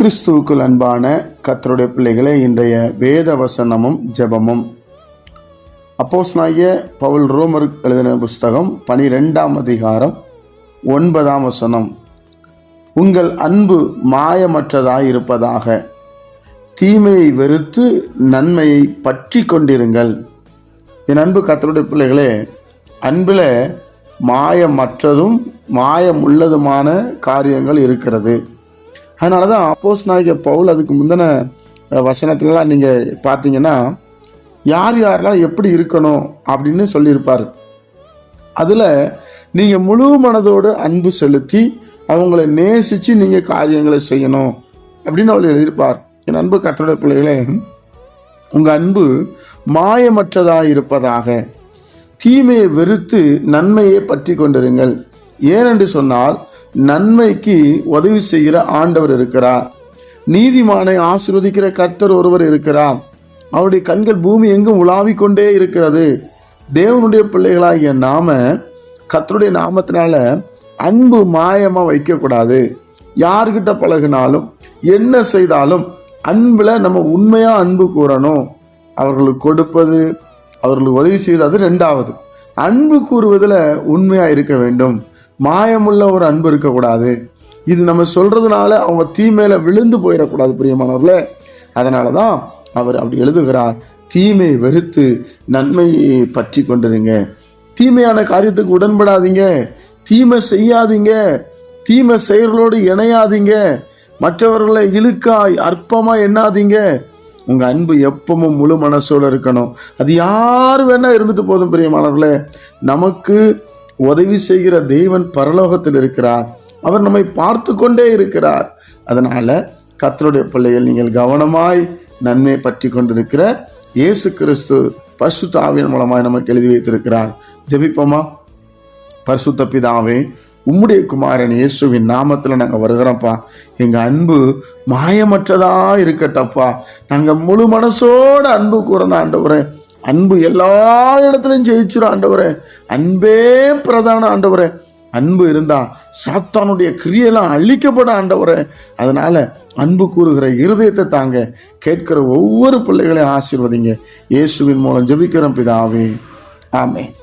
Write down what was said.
கிறிஸ்துவுக்குள் அன்பான கத்தருடைய பிள்ளைகளே இன்றைய வேத வசனமும் ஜெபமும். அப்போஸ்னாகிய பவுல் ரோமர் எழுதின புஸ்தகம் பனிரெண்டாம் அதிகாரம் ஒன்பதாம் வசனம். உங்கள் அன்பு மாயமற்றதாயிருப்பதாக தீமையை வெறுத்து நன்மையை பற்றி கொண்டிருங்கள். என் அன்பு கத்தருடைய பிள்ளைகளே அன்பில் மாயமற்றதும் மாயம் உள்ளதுமான காரியங்கள் இருக்கிறது. அதனால தான் அப்போஸ் நாயக பவுல் அதுக்கு முந்தின வசனத்துலலாம் நீங்கள் பார்த்தீங்கன்னா யார் யாரெல்லாம் எப்படி இருக்கணும் அப்படின்னு சொல்லியிருப்பார். அதில் நீங்கள் முழு மனதோடு அன்பு செலுத்தி அவங்கள நேசித்து நீங்கள் காரியங்களை செய்யணும் அப்படின்னு அவர் எழுதியிருப்பார். என் அன்பு கத்தோட பிள்ளைகளே உங்கள் அன்பு மாயமற்றதாக இருப்பதாக தீமையை வெறுத்து நன்மையை பற்றி கொண்டிருங்கள். ஏனென்று சொன்னால் நன்மைக்கு உதவி செய்கிற ஆண்டவர் இருக்கிறார். நீதிமானை ஆசிர்வதிக்கிற கர்த்தர் ஒருவர் இருக்கிறார். அவருடைய கண்கள் பூமி எங்கும் உலாவிக் கொண்டே இருக்கிறது. தேவனுடைய பிள்ளைகளாகிய நாம கர்த்தருடைய நாமத்தினால அன்பு மாயமா வைக்கக்கூடாது. யார்கிட்ட பழகினாலும் என்ன செய்தாலும் அன்புல நம்ம உண்மையா அன்பு கூறணும். அவர்களுக்கு கொடுப்பது அவர்களுக்கு உதவி செய்வது அது ரெண்டாவது. அன்பு கூறுவதில் உண்மையா இருக்க வேண்டும். மாயமுள்ள ஒரு அன்பு இருக்கக்கூடாது. இது நம்ம சொல்றதுனால அவங்க தீமையில விழுந்து போயிடக்கூடாது பிரியமானவர்களே. அதனால தான் அவர் அப்படி எழுதுகிறார் தீமை வெறுத்து நன்மையை பற்றி கொண்டிருங்க. தீமையான காரியத்துக்கு உடன்படாதீங்க. தீமை செய்யாதீங்க. தீமை செயல்களோடு இணையாதீங்க. மற்றவர்களை இழுக்காய் அற்பமா எண்ணாதீங்க. உங்க அன்பு எப்பவும் முழு மனசோட இருக்கணும். அது யார் வேணா இருந்துட்டு போதும் பிரியமானவர்களே. நமக்கு உதவி செய்கிற தெய்வன் பரலோகத்தில் இருக்கிறார். அவர் நம்மை பார்த்து கொண்டே இருக்கிறார். அதனால கத்தருடைய பிள்ளைகள் நீங்கள் கவனமாய் நன்மை பற்றி கொண்டிருக்கிற இயேசு கிறிஸ்து பரிசுத்த ஆவியின் மூலமாய் நமக்கு எழுதி வைத்திருக்கிறார். ஜெபிப்போமா? பரிசுத்த பிதாவே உம்முடைய குமாரன் இயேசுவின் நாமத்தில் நாங்கள் வருகிறோம்ப்பா. எங்கள் அன்பு மாயமற்றதா இருக்கட்டப்பா. நாங்கள் முழு மனசோட அன்பு கூறணும் ஆண்டவரேன் அன்பு எல்லா இடத்துலையும் ஜெயிச்சிடும் ஆண்டவரே. அன்பே பிரதான ஆண்டவரே. அன்பு இருந்தா சாத்தானுடைய கிரியெல்லாம் அழிக்கப்படும் ஆண்டவரே. அதனால அன்பு கூறுகிற இருதயத்தை தாங்க கேட்கிற ஒவ்வொரு பிள்ளைகளையும் ஆசீர்வதிங்க. இயேசுவின் மூலம் ஜெபிக்கிறோம் பிதாவே. ஆமே